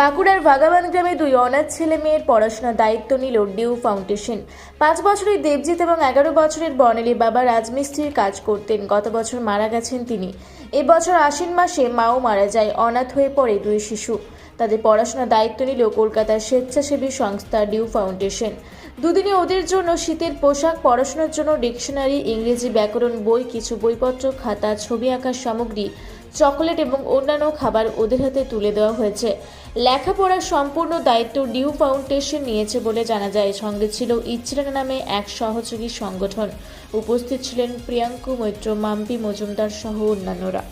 বাঁকুড়ার ভাগাবান গ্রামে দুই অনাথ ছেলে মেয়ের পড়াশোনার দায়িত্ব নিল ডিউ ফাউন্ডেশন পাঁচ বছরের দেবজিৎ এবং এগারো বছরের বর্ণালী বাবা রাজমিস্ত্রির কাজ করতেন। গত বছর মারা গেছেন তিনি। এবছর আশ্বিন মাসে মাও মারা যায়, অনাথ হয়ে পড়ে দুই শিশু। তাদের পড়াশোনার দায়িত্ব নিল কলকাতার স্বেচ্ছাসেবী সংস্থা ডিউ ফাউন্ডেশন দুদিনে ওদের জন্য শীতের পোশাক, পড়াশোনার জন্য ডিকশনারি, ইংরেজি ব্যাকরণ বই, কিছু বইপত্র, খাতা, ছবি আঁকার সামগ্রী চকোলেট এবং অন্যান্য খাবার ওদের হাতে তুলে দেওয়া হয়েছে। লেখাপড়ার সম্পূর্ণ দায়িত্ব নিউ ফাউন্ডেশন নিয়েছে বলে জানা যায়। সঙ্গে ছিল ইচরানা নামে এক সহযোগী সংগঠন। উপস্থিত ছিলেন প্রিয়াঙ্কু মৈত্র, মাম্পি মজুমদার সহ অন্যান্যরা।